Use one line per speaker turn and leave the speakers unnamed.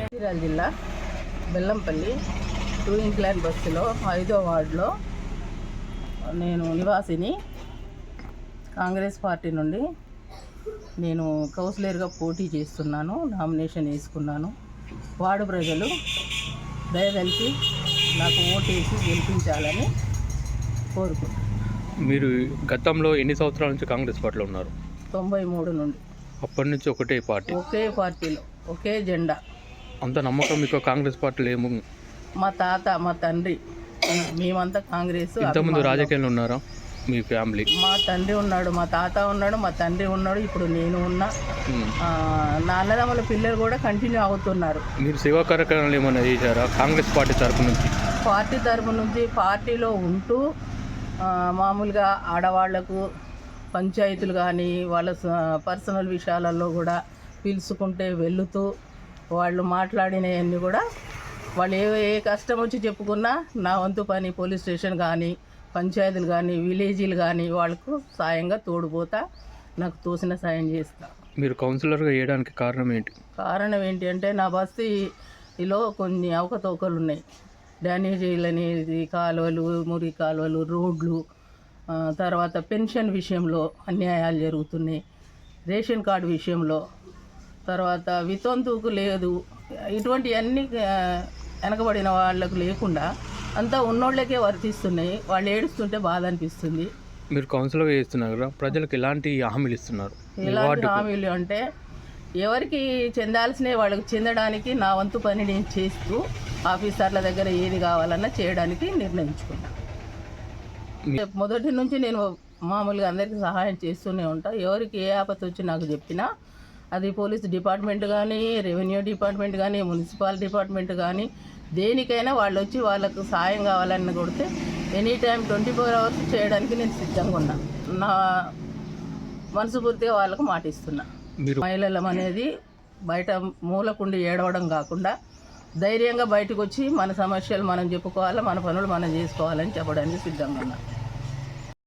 మంచిర్యాల జిల్లా Bellampalli two incline బస్సులో ఐదో వార్డులో నేను నివాసిని. కాంగ్రెస్ పార్టీ నుండి నేను కౌన్సిలర్గా పోటీ చేస్తున్నాను నామినేషన్ వేసుకున్నాను. వార్డు ప్రజలు దయదలిచి నాకు ఓటేసి గెలిపించాలని కోరుకుంటున్నాను.
మీరు గతంలో ఎన్ని సంవత్సరాల నుంచి కాంగ్రెస్ పార్టీలో ఉన్నారు?
తొంభై మూడు నుండి.
అప్పటి నుంచి ఒకటే పార్టీ.
ఒకే పార్టీలో ఒకే జెండా.
అంత నమ్మకం మీకు కాంగ్రెస్ పార్టీలో ఏమో
మా తాత మా తండ్రి మేమంతా కాంగ్రెస్
ఇంతకుముందు. రాజకీయాల్లో ఉన్నారా మీ ఫ్యామిలీ?
మా తండ్రి ఉన్నాడు మా తాత ఉన్నాడు మా తండ్రి ఉన్నాడు ఇప్పుడు నేను ఉన్నా. నా అన్నదమ్ముల పిల్లలు కూడా కంటిన్యూ అవుతున్నారు.
మీరు సేవా కార్యక్రమాలు ఏమైనా చేశారా కాంగ్రెస్ పార్టీ తరపు నుంచి?
పార్టీ తరపు నుంచి పార్టీలో ఉంటూ మామూలుగా ఆడవాళ్ళకు పంచాయతీలు కానీ వాళ్ళ పర్సనల్ విషయాలలో కూడా పిలుచుకుంటే వెళుతూ వాళ్ళు మాట్లాడినవన్నీ కూడా వాళ్ళు ఏ ఏ కష్టం వచ్చి చెప్పుకున్నా నా వంతు పని పోలీస్ స్టేషన్ కానీ పంచాయతీలు కానీ విలేజీలు కానీ వాళ్ళకు సాయంగా తోడుపోతా నాకు తోసిన సాయం చేస్తా.
మీరు కౌన్సిలర్గా వేయడానికి కారణం ఏంటి?
కారణం ఏంటి అంటే నా బస్తీలో కొన్ని అవకతవకలు ఉన్నాయి. డ్యానేజీలు అనేది కాలువలు మురి కాలువలు రోడ్లు తర్వాత పెన్షన్ విషయంలో అన్యాయాలు జరుగుతున్నాయి. రేషన్ కార్డు విషయంలో తర్వాత వితంతువుకు లేదు. ఇటువంటి అన్ని వెనకబడిన వాళ్ళకు లేకుండా అంతా ఉన్నోళ్ళకే వర్తిస్తున్నాయి. వాళ్ళు ఏడుస్తుంటే బాధ అనిపిస్తుంది.
మీరు కౌన్సిలర్గా చేస్తున్నారు కదా ప్రజలకు ఎలాంటి హామీలు ఇస్తున్నారు?
ఎలాంటి హామీలు అంటే ఎవరికి చెందాల్సినవి వాళ్ళకి చెందడానికి నా వంతు పని నేను చేస్తూ ఆఫీసర్ల దగ్గర ఏది కావాలన్నా చేయడానికి నిర్ణయించుకున్నా.
మీ-
మొదటి నుంచి నేను మామూలుగా అందరికీ సహాయం చేస్తూనే ఉంటా. ఎవరికి ఏ ఆపద వచ్చి నాకు చెప్పినా అది పోలీస్ డిపార్ట్మెంట్ కానీ రెవెన్యూ డిపార్ట్మెంట్ కానీ మున్సిపల్ డిపార్ట్మెంట్ కానీ దేనికైనా వాళ్ళు వచ్చి వాళ్ళకు సాయం కావాలని కొడితే any time twenty four hours చేయడానికి నేను సిద్ధంగా ఉన్నా. నా మనసుపూర్తిగా వాళ్ళకు మాటిస్తున్నా మహిళలం అనేది బయట మూలకుండి ఏడవడం కాకుండా ధైర్యంగా బయటకు వచ్చి మన సమస్యలు మనం చెప్పుకోవాలి మన పనులు మనం చేసుకోవాలని చెప్పడానికి సిద్ధంగా ఉన్నా.